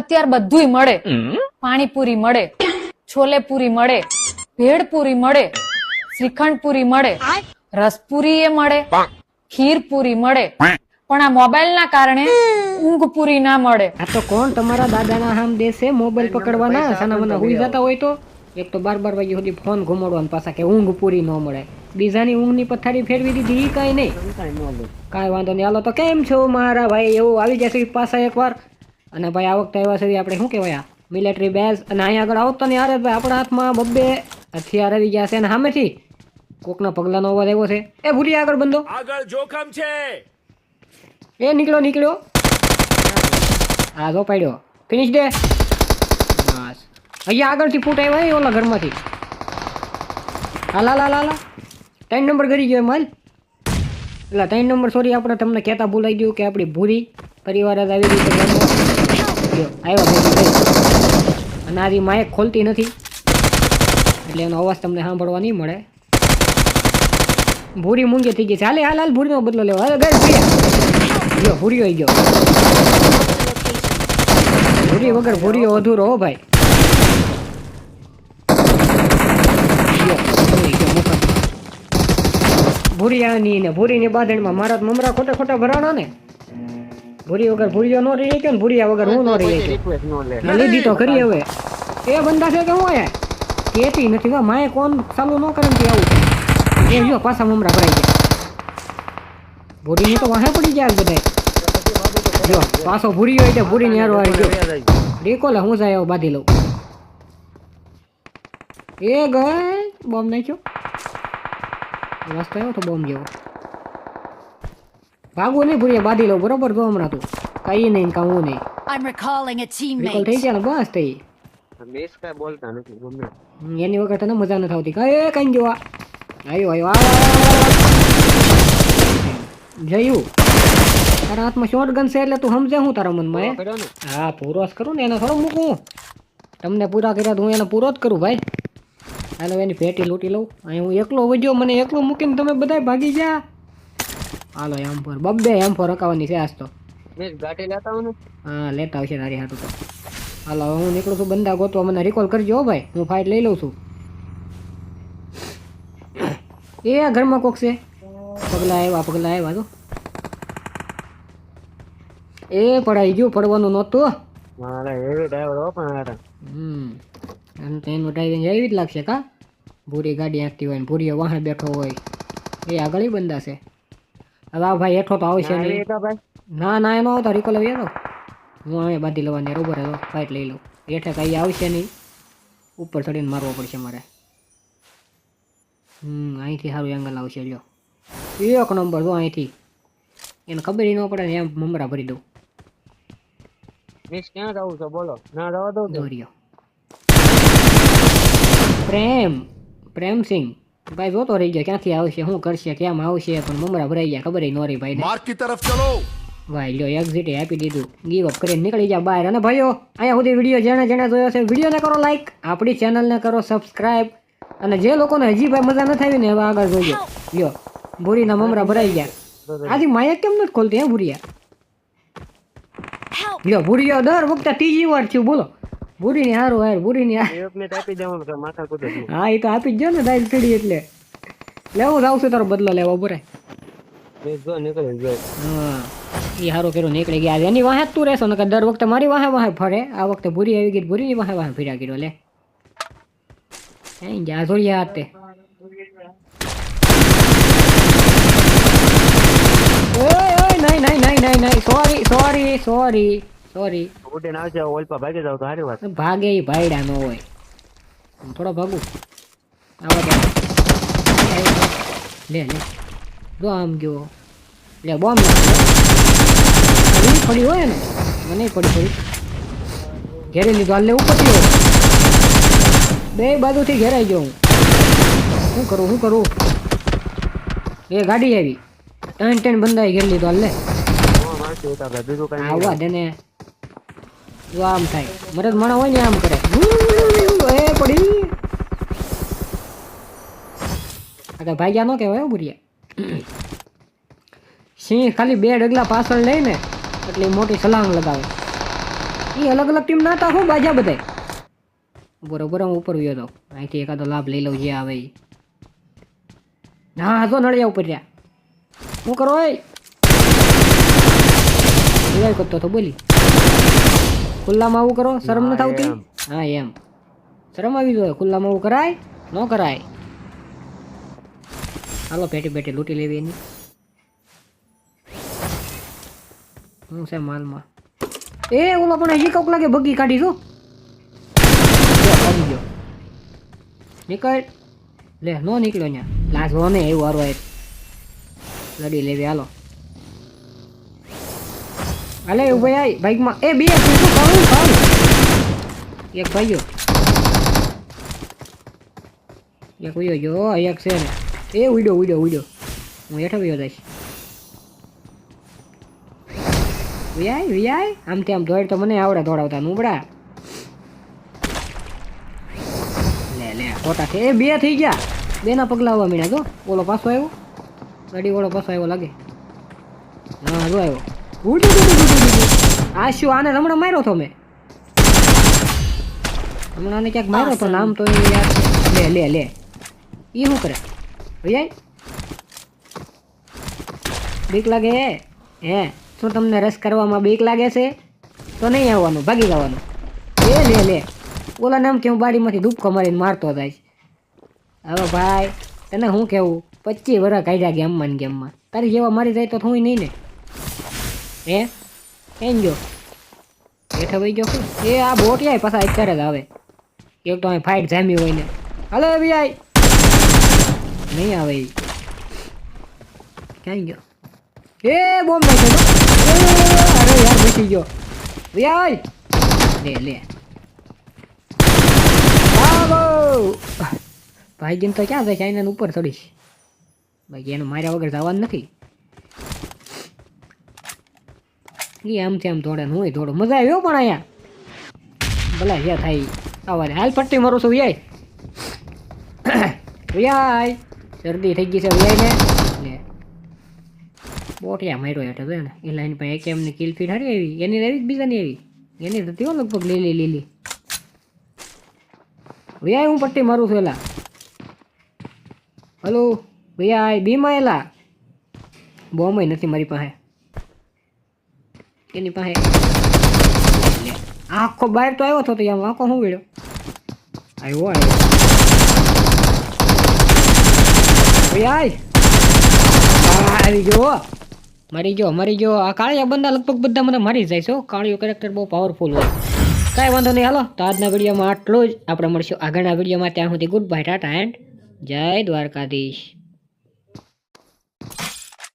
અત્યાર બધુંય મળે. પાણીપુરી મળે છોલેપુરી મળે ભેળપુરી મળે શ્રીખંડપુરી મળે રસપુરી એ મળે ખીરપુરી મળે. પણ આ મોબાઈલ ના કારણે ઊંઘ પૂરી ના મળે. આ તો કોણ તમારા દાદાના હામ દેશે? મોબાઈલ પકડવાના? સાના મને હુઈ જતા હોય તો? એક તો બાર બાર વાગ્યા સુધી ફોન ઘુમાડવાનો પાછા કે ઊંઘ પૂરી ન મળે. બીજાની ઊંઘની પથારી ફેરવી દીધી કાંઈ નહીં. કાંઈ વાંધો નહીં. હાલો તો કેમ છો મારા ભાઈ? એવું આવી જશે પાછા એકવાર. અને ભાઈ આ વખતે આવ્યા છે આપણે શું કહેવાય મિલિટરી બેઝ અને અહીંયા આગળ આવતો ને યાર ભાઈ આપણા હાથમાં બબ્બે હથિયાર આવી ગયા છે અને સામેથી કોકના પગલાનો અવાજ આવ્યો છે. એ ભૂરી આગળ બંધો. આગળ જોખમ છે. એ નીકળ્યો નીકળ્યો. હા જો પાડ્યો. ફિનિશ દે. બસ. અહીંયા આગળથી ફૂટ આવ્યા એ ઓલા ઘરમાંથી. હાલા લાલા હાલા ત્રણ નંબર કરી ગયો માલ એટલે ત્રણ નંબર સોરી આપણે તમને કહેતા ભૂલાઈ ગયું કે આપણી ભૂરી પરિવાર જ આવી રીતે રમવા. આવ્યો ભૂરી અને આજી માયક ખોલતી નથી. એટલે એનો અવાજ તમને સાંભળવા નહીં મળે. ભૂરી મૂંગે થઈ ગઈ છે. હાલે, હાલ હાલ, ભૂરીનો બદલો લેવો. હવે ગઈ ભૂરી જો ભૂરીઓ આવી ગયો. ભૂરી વગર ભૂરીઓ અધૂરો હો ભાઈ. ભૂરી આની ને ભૂરીની બાંધણીમાં મારા મમરા ખોટા ખોટા ભરાણા ને? ભૂરી વગર ભૂરીઓ નો રહી ગયો ને ભૂરિયા વગર હું નો રહી ગયો લીધી તો કરી હવે. એ બંદા છે કે હું આયા કેતી નથી વા માએ કોણ ચાલુ ન કરે તે આવું એ જો પાછા મમરા ભરાઈ ગયા. ભૂરીની તો વાહે પડી ગયા બધા જો પાછો ભૂરી હોય તો ભૂરી ને હારો આવી ગયો. રેકોલે હું જાય એવો બાંધી લઉં. એ ગઈ બોમ્બ નાખ્યો. રસ્તો આવ્યો તો બોમ્બ જેવો. ભાગવું નહીં ભૂરીએ બાંધી લઉં બરોબર? તો હમણાં તું. કઈ નહીં કાં નહીં. I'm recalling a રિકોલ થઈ teammate. ગયા બસ થઈ. મેસ કાંઈ બોલતા નથી ગમે. એની વગર તને મજા નથી આવતી. કઈ કઈ ગયો આ આયો આવ્યો આ. જયું. તારા હાથમાં શોર્ટ ગન છે એટલે તું સમજે હું તારા મનમાં હા? પૂરો જ કરું ને એને થોડો મૂકું. તમને પૂરા કર્યા તો હું એને પૂરો જ કરું ભાઈ. હાલો એની પેટી લૂંટી લઉં. અહીં હું એકલો વજ્યો મને એકલો મૂકીને તમે બધા ભાગી જા હાલો એમ ફોર બબ્બે એમ ફોર રકાવાની છે આજ તો. હા લેતા આવશે તારી હાટું તો. હાલો હવે હું નીકળું છું બંદા ગોતવા. મને રિકોલ કરજો ભાઈ. હું ફાઇટ લઈ લઉં છું. એ આ ઘરમાં કોક છે. પગલા આવ્યા પગલા આવ્યા તો. એ પડાઈ ગયું પડવાનું નહોતું હમ. એનું ડ્રાઇવિંગ એવી જ લાગશે કા? ભૂરી ગાડી આખતી હોય ને ભૂરીએ વાહે બેઠો હોય. એ આગળ બંદા છે. હવે ભાઈ હેઠો તો આવશે આવી નહીં. ના ના એનો આવતો રિકોલ લઈ તો હું અહીંયા બાંધી લેવાની બરોબર હતો ફાઇટ લઈ લઉં. હેઠે કાંઈ આવશે નહીં. ઉપર ચડીને મારવો પડશે મારે. હમ અહીંથી સારું એંગલ આવશે લ્યો. એક નંબર જો અહીંથી. એને ખબર ન પડે ને એમ મમરા ભરી દઉં. બેસ ક્યાં જવું છે? બોલો. ના જવા દઉં દોર્યો. પ્રેમ. પ્રેમસિંહ ભાઈ જોતો રહી ગયો. ક્યાંથી આવશે શું કરશે? કેમ આવશે પણ મમરા ભરાઈ ગયા. ખબર ન રહી ભાઈ માર્ગ કી તરફ ચલો. ભાઈ લ્યો એક્ઝિટ આપી દીધું. ગીવ અપ કરીને નીકળી જા બહાર. અને ભાઈઓ અહીંયા સુધી વીડિયો જેણે જેણે જોયો છે વિડીયોને કરો લાઈક આપણી ચેનલને કરો સબસ્ક્રાઇબ અને જે લોકોને હજી ભાઈ મજા નથી આવી ને એવા આગળ જોઈએ લ્યો ભૂરીના મમરા ભરાઈ ગયા. આથી માયા કેમ નથી ખોલતી હે ભૂરિયા? લ્યો ભૂરિયો દર વખતે ત્રીજી વાર થયું બોલો. ભૂરીની હારું હાર ભૂરીની ની એક મિનિટ આપી દેવાનું છે માથા કૂદે હા એ તો આપી જ જો ને દાઈ પીડી એટલે. લેવો જાવ છું તારો બદલો લેવો બરે જો નીકળી જો. હા એ સારું કર્યું નીકળી ગયા. એની વાહે તું રહેશો નકર દર વખતે મારી વાહે વાહે ફરે. આ વખતે ભૂરી આવી ગઈ ભૂરીની વાહે વાહે ફર્યા કર્યો લે. અહીં જા જોડિયા હાથે ઓય ઓય નહીં નહીં નહીં નહીં નહીં સોરી સોરી સોરી સોરી ઉડીને આવશે ઓલપા ભાગી જાવ તો સારી વાત. ભાગે ઈ ભાઈડા નો હોય. થોડો ભાગું. આવો લે લે જો આમ ગયો. લે બોમ્બ પડી હોય ને? મને પડી પડી. ઘેરે લીધો હાલ લેવું હોય. બે બાજુથી ઘેરાઈ ગયો હું શું કરું શું કરું? એ ગાડી આવી. ત્રણ ત્રણ બંધાઈ ઘેરી લીધો હાલ લે. આવવા દે ને. જો આમ થાય. મરદ માણસ હોય ને આમ કરે. એ પડી. આગળ તો ભાગ્યા ન કહેવાય બુરિયા સિંહ ખાલી બે ડગલા પાછળ લઈને એટલે મોટી સલાંગ લગાવે. એ અલગ અલગ ટીમ ના હું બાજા બધાય. બરોબર હું ઉપર ગયો તો. અહીંથી એકાદો લાભ લઈ લઉં જે આવે ના, જો નળિયા ઉપર રહ્યા. શું કરો કરતો તો બોલી. ખુલ્લામાં આવું કરો? શરમ નથી આવતી હા એમ. શરમ આવી જોઈએ. ખુલ્લામાં આવું કરાય ન કરાય. હાલો પેટી પેટી લૂંટી લેવી એની. હું છે માલમાં? એ ઓલો પણ હજી કોક લાગે બગી કાઢી જો, ગયો. નીકળ. લે નો નીકળ્યો ત્યાં હો ને એવું હારો લડી લેવી હાલો. હાલે ઉભય આય, બાઈકમાં. એ, બે શું કહું કહું એક ભાઈઓ. એક ઉડ્યો જો, એક છે ને. એ ઉડ્યો ઉડ્યો ઉડ્યો. હું હેઠો વયો જઈશ. વિયાય વિયાય આમ તેમ દોડ તો મને આવડે દોડાવતા નુબડા લે લે, ખોટા છે. એ બે થઈ ગયા. બેના પગલા આવવા મીણ્યા જો. ઓલો પાછો આવ્યો. ગાડી વાળો પાછો આવ્યો લાગે. હા, જો આવ્યો. આ શું આને હમણાં માર્યો તો મેં હમણાં આને ક્યાંક માર્યો તો નામ તો યાર લે લે લે એ શું કરે ભૈયા બીક લાગે હે શું તમને રસ કરવામાં બીક લાગે છે તો નહીં આવવાનું ભાગી જવાનું એ લે લે ઓલા નામ કે હું બાડીમાંથી દુબકો મારીને મારતો જાય હવે ભાઈ તને શું કહેવું પચીસ વર્ષ કાઢ્યા ગેમમાં ને ગેમમાં તારી જેવા મારી જાય તો હું નહીં ને હે? કેમ જો બેઠા ભાઈ ગયો એ આ બોટિયા પાછા અત્યારે જ આવે. એક તો અહીં ફાઇટ જામી હોય ને. હલો ભાઈ. નહીં આવે. ક્યાં ગયો? એ બોમ્બ અરે યાર, બેસી ગયો. ભાઈ લે લે. ભાઈ ભાઈજીને તો ક્યાં છે? ચાઇના ઉપર ચડીશ. બાકી એને માર્યા વગર જવાનું નથી. એ આમથી આમ દોડે હું દોડો. મજા આવ્યો પણ અહીંયા. ભલા જે થાય. આવા હાલ પટ્ટી મારું છું, વ્યાય. વ્યાય. શરદી થઈ ગઈ છે, વ્યાય ને. બોટિયા માર્યો હેઠળ ને? એ લાઈન પર એક એમની કિલ ફીટ હારી આવી. એની એવી જ બીજાની આવી. એની તો તેઓ લગભગ લીલી લીલી. વ્યાય હું પટ્ટી મારું છું, એલા. હલો? વ્યાય બીમા એલા. બોમ્બય નથી મારી પાસે. એની પાસે. આખો બહાર તો આવ્યો હતો તો આમ આખો શું વેળ્યો આવ્યો આવ્યો આવી ગયો મરી ગયો મરી ગયો. આ કાળિયા બંદા લગભગ બધા મને મારી જાય છે. કાળિયો કેરેક્ટર બહુ પાવરફુલ હોય. કાંઈ વાંધો નહીં, હાલો. તો આજના આટલું જ. આપણે મળશું આગળના વિડીયોમાં. ત્યાં સુધી ગુડ બાય ટાટા એન્ડ જય દ્વારકાધીશ.